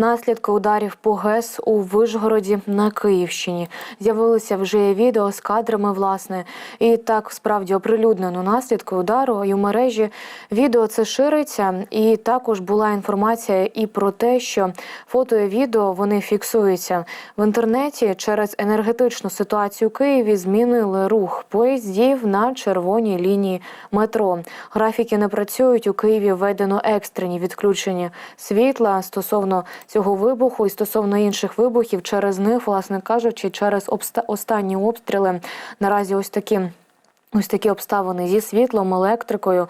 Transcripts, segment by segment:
Наслідки ударів по ГЕС у Вишгороді на Київщині з'явилися вже відео з кадрами, власне, і так справді оприлюднено наслідки удару. І у мережі відео це шириться. І також була інформація і про те, що фото і відео вони фіксуються в інтернеті через енергетичну ситуацію у Києві. Змінили рух поїздів на червоній лінії метро. Графіки не працюють у Києві. Введено екстрені відключення світла стосовно цього вибуху і стосовно інших вибухів через них, власне кажучи, через обста- останні обстріли наразі ось такі. Ось такі обставини зі світлом, електрикою.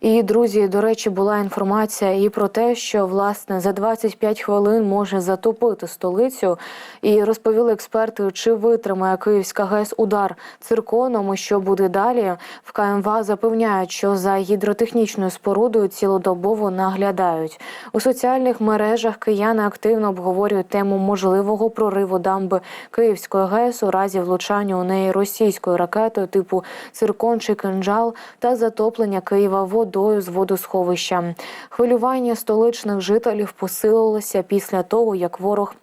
І друзі, до речі, була інформація і про те, що власне за 25 хвилин може затопити столицю. І розповіли експерти, чи витримає Київська ГЕС удар цирконом. І що буде далі. В КМВА запевняють, що за гідротехнічною спорудою цілодобово наглядають. У соціальних мережах кияни активно обговорюють тему можливого прориву дамби Київської ГЕС у разі влучання у неї російською ракетою типу циркон чи кинджал та затоплення Києва водою з водосховища. Хвилювання столичних жителів посилилося після того, як ворог.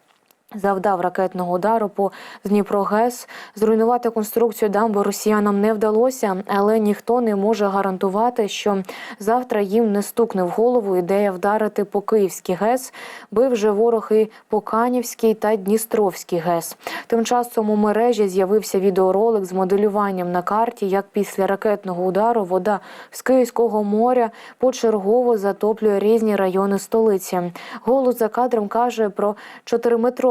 Завдав ракетного удару по Дніпрогес. Зруйнувати конструкцію дамби росіянам не вдалося, але ніхто не може гарантувати, що завтра їм не стукне в голову ідея вдарити по Київській ГЕС. Бив же ворог і по Канівській та Дністровській ГЕС. Тим часом у мережі з'явився відеоролик з моделюванням на карті, як після ракетного удару вода з Київського моря почергово затоплює різні райони столиці. Голос за кадром каже про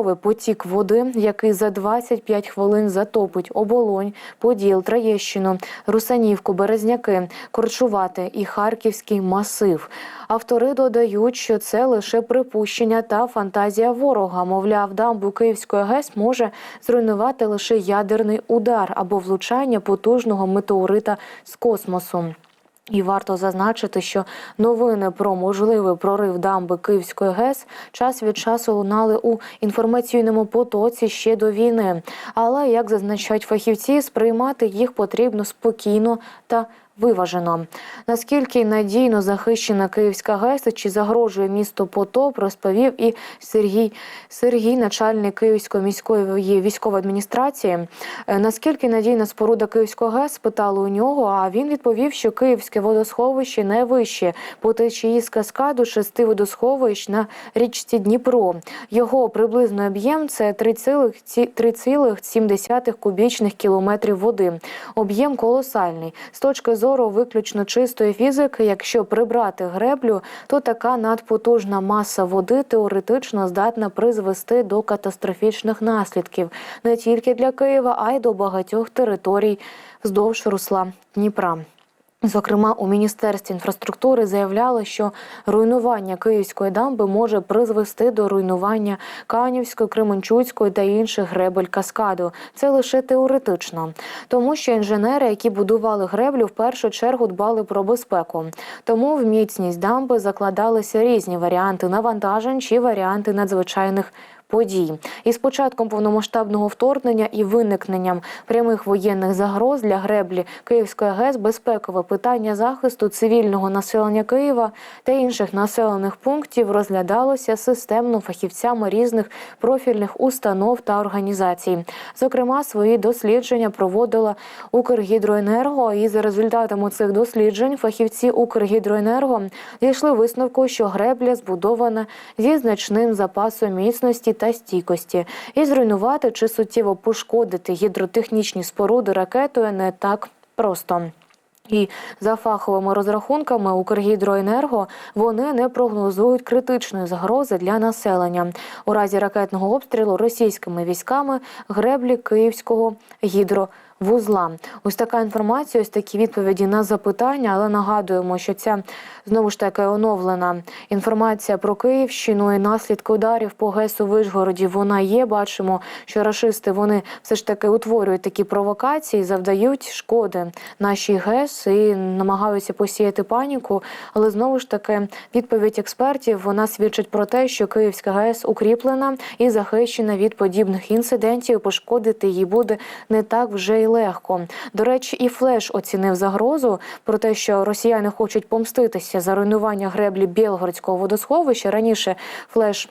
4-метровий потік води, який за 25 хвилин затопить оболонь, Поділ, Троєщину, Русанівку, Березняки, Корчувати і Харківський масив. Автори додають, що це лише припущення та фантазія ворога. Мовляв, дамбу Київської ГЕС може зруйнувати лише ядерний удар або влучання потужного метеорита з космосу. І варто зазначити, що новини про можливий прорив дамби Київської ГЕС час від часу лунали у інформаційному потоці ще до війни. Але як зазначають фахівці, сприймати їх потрібно спокійно та виважено. Наскільки надійно захищена Київська ГЕС чи загрожує місто потоп, розповів і Сергій Сергій, начальник Київської міської військової адміністрації. Е, Наскільки надійна споруда Київського ГЕС, спитали у нього. А він відповів, що Київське водосховище найвище по течії з каскаду шести водосховищ на річці Дніпро. Його приблизний об'єм це 3,7 кубічних кілометрів води. Об'єм колосальний. З точки зору виключно чистої фізики, якщо прибрати греблю, то така надпотужна маса води теоретично здатна призвести до катастрофічних наслідків не тільки для Києва, а й до багатьох територій вздовж русла Дніпра. Зокрема, у міністерстві інфраструктури заявляли, що руйнування Київської дамби може призвести до руйнування Канівської, Кременчуцької та інших гребель каскаду. Це лише теоретично, тому що інженери, які будували греблю, в першу чергу дбали про безпеку. Тому в міцність дамби закладалися різні варіанти навантажень чи варіанти надзвичайних. Подій і з початком повномасштабного вторгнення і виникненням прямих воєнних загроз для греблі Київської ГЕС безпекове питання захисту цивільного населення Києва та інших населених пунктів розглядалося системно фахівцями різних профільних установ та організацій. Зокрема, свої дослідження проводила Укргідроенерго. І за результатами цих досліджень фахівці Укргідроенерго дійшли висновку, що гребля збудована зі значним запасом міцності та стійкості, і зруйнувати чи суттєво пошкодити гідротехнічні споруди ракетою не так просто. І за фаховими розрахунками Укргідроенерго вони не прогнозують критичної загрози для населення у разі ракетного обстрілу російськими військами греблі Київського гідро. Вузла, ось така інформація, ось такі відповіді на запитання. Але нагадуємо, що ця знову ж таки оновлена інформація про Київщину і наслідки ударів по ГЕСу Вишгороді. Вона є. Бачимо, що рашисти вони все ж таки утворюють такі провокації, завдають шкоди нашій ГЕС і намагаються посіяти паніку. Але знову ж таки відповідь експертів вона свідчить про те, що Київська ГЕС укріплена і захищена від подібних інцидентів. Пошкодити її буде не так вже й легко. До речі, і Флеш оцінив загрозу про те, що росіяни хочуть помститися за руйнування греблі Білгородського водосховища. Раніше Флеш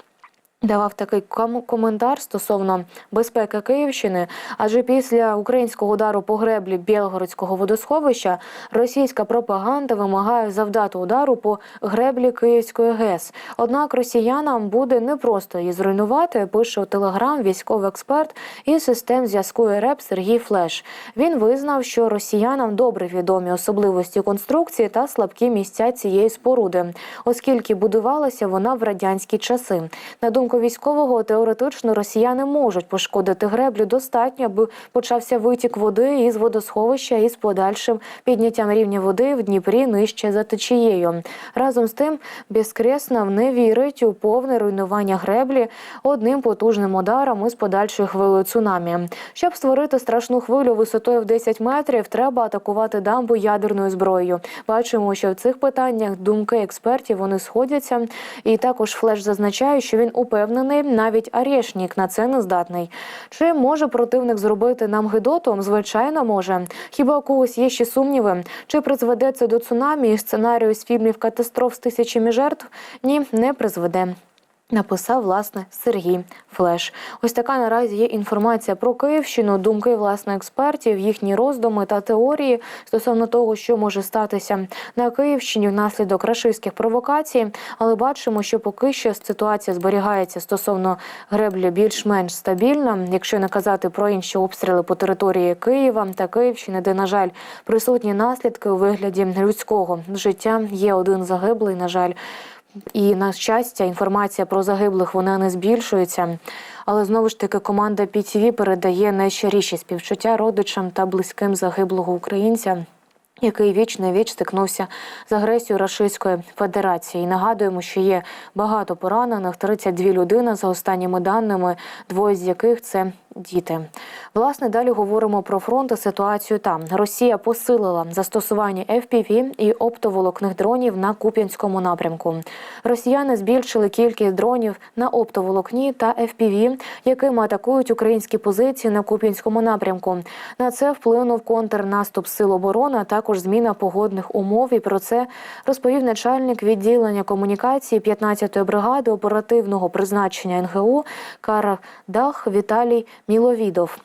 Давав такий ком- коментар стосовно безпеки Київщини, адже після українського удару по греблі Білгородського водосховища російська пропаганда вимагає завдати удару по греблі Київської ГЕС. Однак росіянам буде непросто її зруйнувати. Пише у телеграм військовий експерт із систем зв'язку РЕП Сергій Флеш. Він визнав, що росіянам добре відомі особливості конструкції та слабкі місця цієї споруди, оскільки будувалася вона в радянські часи. На думку військового, теоретично росіяни можуть пошкодити греблю достатньо, аби почався витік води із водосховища із подальшим підняттям рівня води в Дніпрі нижче за течією. Разом з тим, Безкреснов не вірить у повне руйнування греблі одним потужним ударом із подальшою хвилею цунамі. Щоб створити страшну хвилю висотою в 10 метрів, треба атакувати дамбу ядерною зброєю. Бачимо, що в цих питаннях думки експертів вони сходяться. І також флеш зазначає, що він упевнений, навіть Арєшнік на це не здатний. Чи може противник зробити нам гидоту? Звичайно, може. Хіба у когось є ще сумніви? Чи призведе це до цунамі і сценарію з фільмів катастроф з тисячами жертв? Ні, не призведе. Написав власне Сергій Флеш. Ось така наразі є інформація про Київщину, думки власне експертів, їхні роздуми та теорії стосовно того, що може статися на Київщині внаслідок рашистських провокацій. Але бачимо, що поки що ситуація зберігається стосовно греблі більш-менш стабільна. Якщо не казати про інші обстріли по території Києва та Київщини, де на жаль присутні наслідки у вигляді людського життя. Є один загиблий, на жаль. І на щастя, інформація про загиблих вона не збільшується. Але знову ж таки команда PTV передає найщиріші співчуття родичам та близьким загиблого українця. Який віч на віч стикнувся з агресією Рашистської Федерації. І нагадуємо, що є багато поранених, 32 людини за останніми даними, двоє з яких це діти. Власне, далі говоримо про фронт і ситуацію там. Росія посилила застосування FPV і оптоволокних дронів на Куп'янському напрямку. Росіяни збільшили кількість дронів на оптоволокні та FPV, якими атакують українські позиції на Куп'янському напрямку. На це вплинув контрнаступ сил оборони, а також зміна погодних умов. І про це розповів начальник відділення комунікації 15-ї бригади оперативного призначення НГУ Карадах Віталій Міловідов.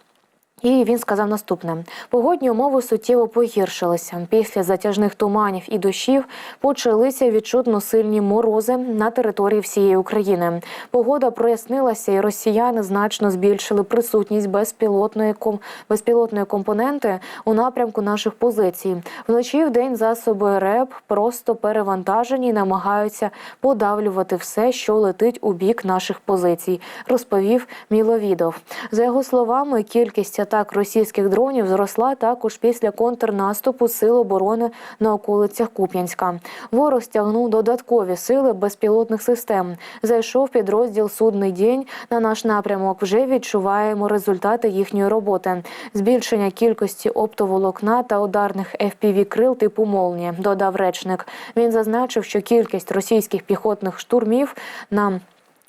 І він сказав наступне: погодні умови суттєво погіршилися. Після затяжних туманів і дощів почалися відчутно сильні морози на території всієї України. Погода прояснилася, і росіяни значно збільшили присутність безпілотної ком... безпілотної компоненти у напрямку наших позицій. Вночі в день засоби РЕП просто перевантажені, і намагаються подавлювати все, що летить у бік наших позицій. Розповів Міловідов. За його словами, кількість атак російських дронів зросла також після контрнаступу сил оборони на околицях Куп'янська. Ворог стягнув додаткові сили безпілотних систем. Зайшов підрозділ Судний день на наш напрямок. Вже відчуваємо результати їхньої роботи. Збільшення кількості оптоволокна та ударних fpv крил типу молнія. Додав речник. Він зазначив, що кількість російських піхотних штурмів на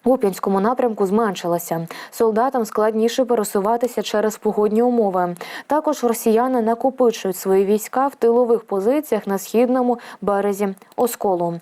у Куп'янському напрямку зменшилася. Солдатам складніше пересуватися через погодні умови. Також росіяни накопичують свої війська в тилових позиціях на східному березі Осколу.